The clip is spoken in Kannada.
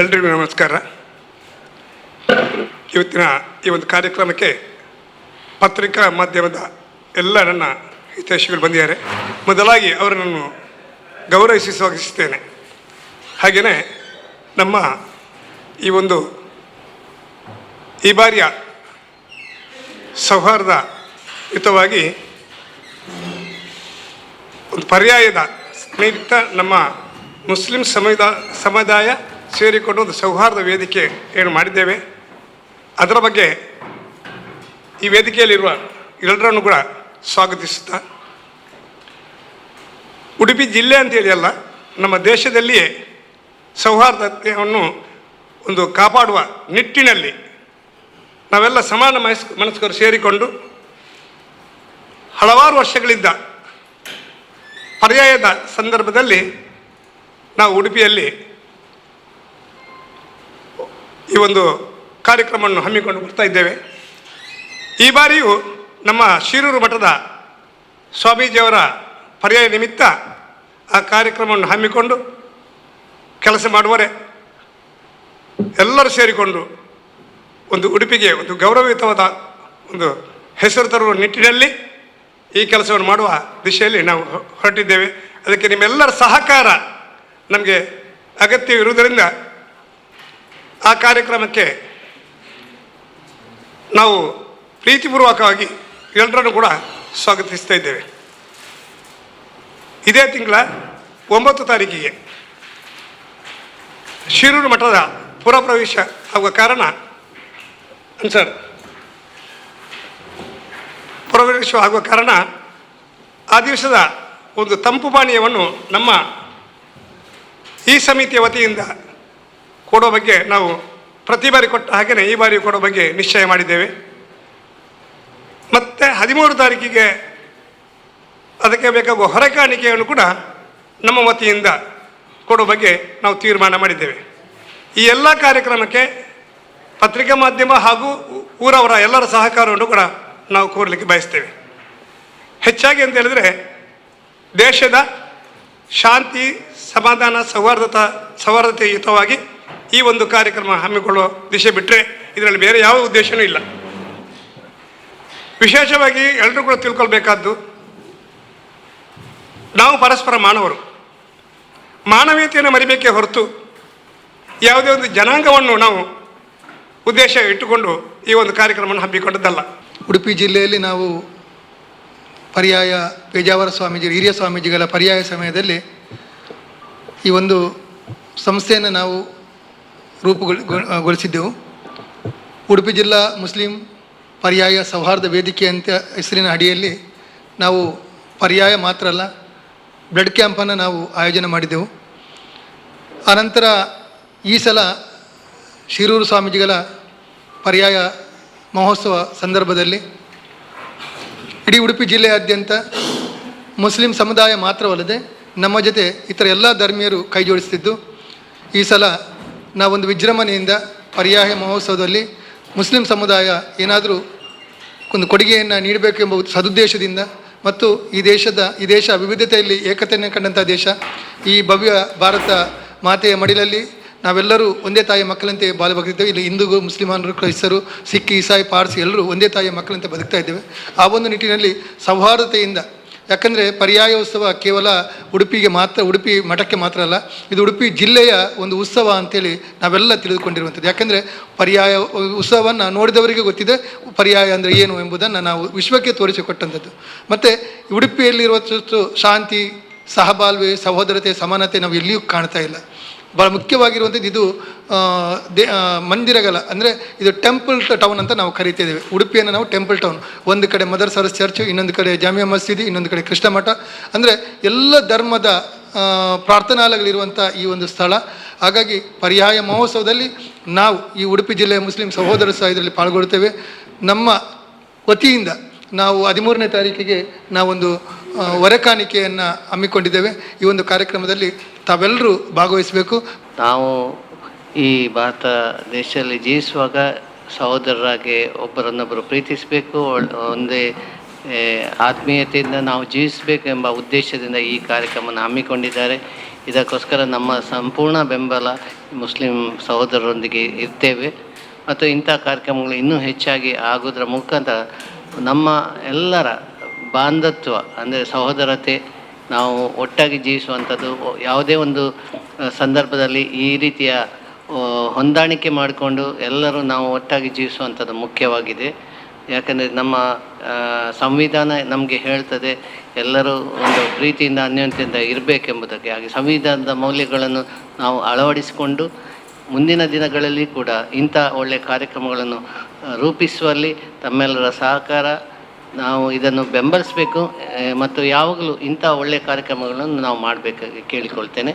ಎಲ್ರಿಗೂ ನಮಸ್ಕಾರ. ಇವತ್ತಿನ ಈ ಒಂದು ಕಾರ್ಯಕ್ರಮಕ್ಕೆ ಪತ್ರಿಕಾ ಮಾಧ್ಯಮದ ಎಲ್ಲ ನನ್ನ ಹಿತೈಷಿಗಳು ಬಂದಿದ್ದಾರೆ. ಮೊದಲಾಗಿ ಅವರನ್ನು ಗೌರವಿಸಿ ಸ್ವಾಗತಿಸುತ್ತೇನೆ. ಹಾಗೆಯೇ ನಮ್ಮ ಈ ಒಂದು ಈ ಬಾರಿಯ ಸೌಹಾರ್ದಯುತವಾಗಿ ಒಂದು ಪರ್ಯಾಯದ ಸ್ನೇಹಿತ ನಮ್ಮ ಮುಸ್ಲಿಂ ಸಮುದಾಯ ಸಮುದಾಯ ಸೇರಿಕೊಂಡು ಒಂದು ಸೌಹಾರ್ದ ವೇದಿಕೆ ಏನು ಮಾಡಿದ್ದೇವೆ. ಅದರ ಬಗ್ಗೆ ಈ ವೇದಿಕೆಯಲ್ಲಿರುವ ಎಲ್ಲರನ್ನು ಕೂಡ ಸ್ವಾಗತಿಸುತ್ತಾ. ಉಡುಪಿ ಜಿಲ್ಲೆ ಅಂತೇಳಿ ಅಲ್ಲ, ನಮ್ಮ ದೇಶದಲ್ಲಿಯೇ ಸೌಹಾರ್ದತೆಯನ್ನು ಒಂದು ಕಾಪಾಡುವ ನಿಟ್ಟಿನಲ್ಲಿ ನಾವೆಲ್ಲ ಸಮಾನ ಮನಸ್, ಮನಸ್ಕರು ಸೇರಿಕೊಂಡು ಹಲವಾರು ವರ್ಷಗಳಿಂದ ಪರ್ಯಾಯದ ಸಂದರ್ಭದಲ್ಲಿ ನಾವು ಉಡುಪಿಯಲ್ಲಿ ಈ ಒಂದು ಕಾರ್ಯಕ್ರಮವನ್ನು ಹಮ್ಮಿಕೊಂಡು ಬರ್ತಾ ಇದ್ದೇವೆ. ಈ ಬಾರಿಯೂ ನಮ್ಮ ಶಿರೂರು ಮಠದ ಸ್ವಾಮೀಜಿಯವರ ಪರ್ಯಾಯ ನಿಮಿತ್ತ ಆ ಕಾರ್ಯಕ್ರಮವನ್ನು ಹಮ್ಮಿಕೊಂಡು ಕೆಲಸ ಮಾಡುವರೆ ಎಲ್ಲರೂ ಸೇರಿಕೊಂಡು ಒಂದು ಉಡುಪಿಗೆ ಒಂದು ಗೌರವಯುತವಾದ ಒಂದು ಹೆಸರು ತರುವ ನಿಟ್ಟಿನಲ್ಲಿ ಈ ಕೆಲಸವನ್ನು ಮಾಡುವ ದಿಶೆಯಲ್ಲಿ ನಾವು ಹೊರಟಿದ್ದೇವೆ. ಅದಕ್ಕೆ ನಿಮ್ಮೆಲ್ಲರ ಸಹಕಾರ ನಮಗೆ ಅಗತ್ಯವಿರುವುದರಿಂದ ಆ ಕಾರ್ಯಕ್ರಮಕ್ಕೆ ನಾವು ಪ್ರೀತಿಪೂರ್ವಕವಾಗಿ ಎಲ್ಲರನ್ನು ಕೂಡ ಸ್ವಾಗತಿಸ್ತಾ ಇದ್ದೇವೆ. ಇದೇ ತಿಂಗಳ ಒಂಬತ್ತು ತಾರೀಕಿಗೆ ಶಿರೂರು ಮಠದ ಪುರಪ್ರವೇಶ ಆಗುವ ಕಾರಣ ಸರ್ ಪುರಪ್ರವೇಶ ಆಗುವ ಕಾರಣ ಆ ದಿವಸದ ಒಂದು ತಂಪು ಪಾನೀಯವನ್ನು ನಮ್ಮ ಈ ಸಮಿತಿಯ ವತಿಯಿಂದ ಕೊಡೋ ಬಗ್ಗೆ ನಾವು ಪ್ರತಿ ಬಾರಿ ಕೊಟ್ಟ ಹಾಗೆಯೇ ಈ ಬಾರಿ ಕೊಡೋ ಬಗ್ಗೆ ನಿಶ್ಚಯ ಮಾಡಿದ್ದೇವೆ. ಮತ್ತು ಹದಿಮೂರು ತಾರೀಕಿಗೆ ಅದಕ್ಕೆ ಬೇಕಾಗುವ ಹೊರಕಾಣಿಕೆಯನ್ನು ಕೂಡ ನಮ್ಮ ವತಿಯಿಂದ ಕೊಡೋ ಬಗ್ಗೆ ನಾವು ತೀರ್ಮಾನ ಮಾಡಿದ್ದೇವೆ. ಈ ಎಲ್ಲ ಕಾರ್ಯಕ್ರಮಕ್ಕೆ ಪತ್ರಿಕಾ ಮಾಧ್ಯಮ ಹಾಗೂ ಊರವರ ಎಲ್ಲರ ಸಹಕಾರವನ್ನು ಕೂಡ ನಾವು ಕೋರಲಿಕ್ಕೆ ಬಯಸ್ತೇವೆ. ಹೆಚ್ಚಾಗಿ ಅಂತ ಹೇಳಿದರೆ ದೇಶದ ಶಾಂತಿ, ಸಮಾಧಾನ, ಸೌಹಾರ್ದತ, ಸೌಹಾರ್ದತೆಯುತವಾಗಿ ಈ ಒಂದು ಕಾರ್ಯಕ್ರಮ ಹಮ್ಮಿಕೊಳ್ಳುವ ದಿಶೆ ಬಿಟ್ಟರೆ ಇದರಲ್ಲಿ ಬೇರೆ ಯಾವ ಉದ್ದೇಶವೂ ಇಲ್ಲ. ವಿಶೇಷವಾಗಿ ಎಲ್ಲರೂ ಕೂಡ ತಿಳ್ಕೊಳ್ಬೇಕಾದ್ದು ನಾವು ಪರಸ್ಪರ ಮಾನವರು. ಮಾನವೀಯತೆಯನ್ನು ಮರಿಬೇಕೇ ಹೊರತು ಯಾವುದೇ ಒಂದು ಜನಾಂಗವನ್ನು ನಾವು ಉದ್ದೇಶ ಇಟ್ಟುಕೊಂಡು ಈ ಒಂದು ಕಾರ್ಯಕ್ರಮವನ್ನು ಹಮ್ಮಿಕೊಂಡದ್ದಲ್ಲ. ಉಡುಪಿ ಜಿಲ್ಲೆಯಲ್ಲಿ ನಾವು ಪರ್ಯಾಯ ಪೇಜಾವರ ಸ್ವಾಮೀಜಿ, ಹಿರಿಯ ಸ್ವಾಮೀಜಿಗಳ ಪರ್ಯಾಯ ಸಮಯದಲ್ಲಿ ಈ ಒಂದು ಸಂಸ್ಥೆಯನ್ನು ನಾವು ರೂಪುಗೊಳ- ಗೊ- ಗೊಳಿಸಿದ್ದೆವು. ಉಡುಪಿ ಜಿಲ್ಲಾ ಮುಸ್ಲಿಂ ಪರ್ಯಾಯ ಸೌಹಾರ್ದ ವೇದಿಕೆ ಅಂತ ಹೆಸರಿನ ಅಡಿಯಲ್ಲಿ ನಾವು ಪರ್ಯಾಯ ಮಾತ್ರ ಅಲ್ಲ, ಬ್ಲಡ್ ಕ್ಯಾಂಪನ್ನು ನಾವು ಆಯೋಜನೆ ಮಾಡಿದ್ದೆವು. ಆನಂತರ ಈ ಸಲ ಶಿರೂರು ಸ್ವಾಮೀಜಿಗಳ ಪರ್ಯಾಯ ಮಹೋತ್ಸವ ಸಂದರ್ಭದಲ್ಲಿ ಇಡೀ ಉಡುಪಿ ಜಿಲ್ಲೆಯಾದ್ಯಂತ ಮುಸ್ಲಿಂ ಸಮುದಾಯ ಮಾತ್ರವಲ್ಲದೆ ನಮ್ಮ ಜೊತೆ ಇತರ ಎಲ್ಲ ಧರ್ಮೀಯರು ಕೈ ಜೋಡಿಸ್ತಿದ್ದು ಈ ಸಲ ನಾವೊಂದು ವಿಜೃಂಭಣೆಯಿಂದ ಪರ್ಯಾಯ ಮಹೋತ್ಸವದಲ್ಲಿ ಮುಸ್ಲಿಂ ಸಮುದಾಯ ಏನಾದರೂ ಒಂದು ಕೊಡುಗೆಯನ್ನು ನೀಡಬೇಕೆಂಬ ಸದುದ್ದೇಶದಿಂದ ಮತ್ತು ಈ ದೇಶದ, ಈ ದೇಶ ವಿವಿಧತೆಯಲ್ಲಿ ಏಕತೆಯನ್ನು ಕಂಡಂಥ ದೇಶ, ಈ ಭವ್ಯ ಭಾರತ ಮಾತೆಯ ಮಡಿಲಲ್ಲಿ ನಾವೆಲ್ಲರೂ ಒಂದೇ ತಾಯಿಯ ಮಕ್ಕಳಂತೆ ಬಾಲು ಬದುಕ್ತೇವೆ ಇಲ್ಲಿ ಹಿಂದೂ ಮುಸ್ಲಿಮಾನರು, ಕ್ರೈಸ್ತರು, ಸಿಖ್, ಇಸಾಯಿ, ಪಾರ್ಸಿ ಎಲ್ಲರೂ ಒಂದೇ ತಾಯಿಯ ಮಕ್ಕಳಂತೆ ಬದುಕ್ತಾ ಇದ್ದೇವೆ. ಆ ಒಂದು ನಿಟ್ಟಿನಲ್ಲಿ ಸೌಹಾರ್ದತೆಯಿಂದ ಯಾಕಂದರೆ ಪರ್ಯಾಯ ಉತ್ಸವ ಕೇವಲ ಉಡುಪಿಗೆ ಮಾತ್ರ, ಉಡುಪಿ ಮಠಕ್ಕೆ ಮಾತ್ರ ಅಲ್ಲ, ಇದು ಉಡುಪಿ ಜಿಲ್ಲೆಯ ಒಂದು ಉತ್ಸವ ಅಂತೇಳಿ ನಾವೆಲ್ಲ ತಿಳಿದುಕೊಂಡಿರುವಂಥದ್ದು. ಯಾಕಂದರೆ ಪರ್ಯಾಯ ಉತ್ಸವವನ್ನು ನೋಡಿದವರಿಗೆ ಗೊತ್ತಿದೆ, ಪರ್ಯಾಯ ಅಂದರೆ ಏನು ಎಂಬುದನ್ನು ನಾವು ವಿಶ್ವಕ್ಕೆ ತೋರಿಸಿಕೊಟ್ಟಂಥದ್ದು. ಮತ್ತು ಉಡುಪಿಯಲ್ಲಿರುವಷ್ಟು ಶಾಂತಿ, ಸಹಬಾಳ್ವೆ, ಸಹೋದರತೆ, ಸಮಾನತೆ ನಾವು ಎಲ್ಲಿಯೂ ಕಾಣ್ತಾ ಇಲ್ಲ. ಭಾಳ ಮುಖ್ಯವಾಗಿರುವಂಥದ್ದು ಇದು ದೇ ಮಂದಿರಗಳ ಅಂದರೆ ಇದು ಟೆಂಪಲ್ ಟೌನ್ ಅಂತ ನಾವು ಕರಿತಿದ್ದೇವೆ ಉಡುಪಿಯನ್ನು ನಾವು ಟೆಂಪಲ್ ಟೌನ್ ಒಂದು ಕಡೆ ಮದರ್ ಸರಸ್ ಚರ್ಚ್ ಇನ್ನೊಂದು ಕಡೆ ಜಾಮಿಯಾ ಮಸೀದಿ ಇನ್ನೊಂದು ಕಡೆ ಕೃಷ್ಣ ಮಠ. ಅಂದರೆ ಎಲ್ಲ ಧರ್ಮದ ಪ್ರಾರ್ಥನಾಲಯಗಳಿರುವಂಥ ಈ ಒಂದು ಸ್ಥಳ. ಹಾಗಾಗಿ ಪರ್ಯಾಯ ಮಹೋತ್ಸವದಲ್ಲಿ ನಾವು ಈ ಉಡುಪಿ ಜಿಲ್ಲೆಯ ಮುಸ್ಲಿಂ ಸಹೋದರ ಸಹ ಇದರಲ್ಲಿ ಪಾಲ್ಗೊಳ್ತೇವೆ. ನಮ್ಮ ವತಿಯಿಂದ ನಾವು ಹದಿಮೂರನೇ ತಾರೀಕಿಗೆ ನಾವೊಂದು ವರಕಾಣಿಕೆಯನ್ನು ಹಮ್ಮಿಕೊಂಡಿದ್ದೇವೆ. ಈ ಒಂದು ಕಾರ್ಯಕ್ರಮದಲ್ಲಿ ತಾವೆಲ್ಲರೂ ಭಾಗವಹಿಸಬೇಕು. ನಾವು ಈ ಭಾರತ ದೇಶದಲ್ಲಿ ಜೀವಿಸುವಾಗ ಸಹೋದರರಾಗಿ ಒಬ್ಬರನ್ನೊಬ್ಬರು ಪ್ರೀತಿಸಬೇಕು. ಒಂದೇ ಆತ್ಮೀಯತೆಯಿಂದ ನಾವು ಜೀವಿಸಬೇಕು ಎಂಬ ಉದ್ದೇಶದಿಂದ ಈ ಕಾರ್ಯಕ್ರಮವನ್ನು ಹಮ್ಮಿಕೊಂಡಿದ್ದಾರೆ. ಇದಕ್ಕೋಸ್ಕರ ನಮ್ಮ ಸಂಪೂರ್ಣ ಬೆಂಬಲ ಮುಸ್ಲಿಂ ಸಹೋದರರೊಂದಿಗೆ ಇರ್ತೇವೆ. ಮತ್ತು ಇಂಥ ಕಾರ್ಯಕ್ರಮಗಳು ಇನ್ನೂ ಹೆಚ್ಚಾಗಿ ಆಗೋದ್ರ ಮುಖಾಂತರ ನಮ್ಮ ಎಲ್ಲರ ಬಾಂಧತ್ವ, ಅಂದರೆ ಸಹೋದರತೆ ನಾವು ಒಟ್ಟಾಗಿ ಜೀವಿಸುವಂಥದ್ದು ಯಾವುದೇ ಒಂದು ಸಂದರ್ಭದಲ್ಲಿ ಈ ರೀತಿಯ ಹೊಂದಾಣಿಕೆ ಮಾಡಿಕೊಂಡು ಎಲ್ಲರೂ ನಾವು ಒಟ್ಟಾಗಿ ಜೀವಿಸುವಂಥದ್ದು ಮುಖ್ಯವಾಗಿದೆ. ಯಾಕಂದರೆ ನಮ್ಮ ಸಂವಿಧಾನ ನಮಗೆ ಹೇಳ್ತದೆ, ಎಲ್ಲರೂ ಒಂದು ಪ್ರೀತಿಯಿಂದ ಅನ್ಯೋನ್ಯತೆಯಿಂದ ಇರಬೇಕೆಂಬುದಕ್ಕೆ. ಹಾಗೆ ಸಂವಿಧಾನದ ಮೌಲ್ಯಗಳನ್ನು ನಾವು ಅಳವಡಿಸಿಕೊಂಡು ಮುಂದಿನ ದಿನಗಳಲ್ಲಿ ಕೂಡ ಇಂಥ ಒಳ್ಳೆಯ ಕಾರ್ಯಕ್ರಮಗಳನ್ನು ರೂಪಿಸುವಲ್ಲಿ ತಮ್ಮೆಲ್ಲರ ಸಹಕಾರ ನಾವು ಇದನ್ನು ಬೆಂಬಲಿಸಬೇಕು ಮತ್ತು ಯಾವಾಗಲೂ ಇಂಥ ಒಳ್ಳೆಯ ಕಾರ್ಯಕ್ರಮಗಳನ್ನು ನಾವು ಮಾಡಬೇಕಾಗಿ ಕೇಳಿಕೊಳ್ತೇನೆ.